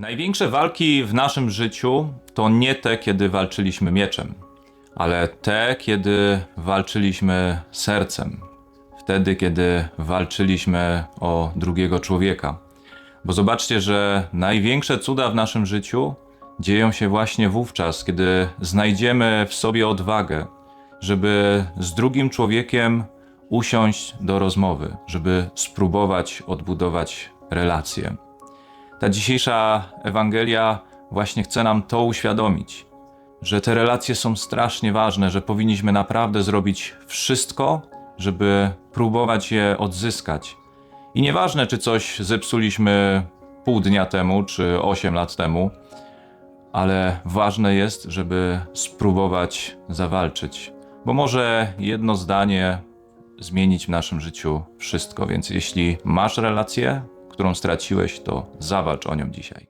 Największe walki w naszym życiu to nie te, kiedy walczyliśmy mieczem, ale te, kiedy walczyliśmy sercem. Wtedy, kiedy walczyliśmy o drugiego człowieka. Bo zobaczcie, że największe cuda w naszym życiu dzieją się właśnie wówczas, kiedy znajdziemy w sobie odwagę, żeby z drugim człowiekiem usiąść do rozmowy, żeby spróbować odbudować relacje. Ta dzisiejsza Ewangelia właśnie chce nam to uświadomić, że te relacje są strasznie ważne, że powinniśmy naprawdę zrobić wszystko, żeby próbować je odzyskać. I nieważne, czy coś zepsuliśmy pół dnia temu, czy 8 lat temu, ale ważne jest, żeby spróbować zawalczyć, bo może jedno zdanie zmienić w naszym życiu wszystko. Więc jeśli masz relację, którą straciłeś, to zawalcz o nią dzisiaj.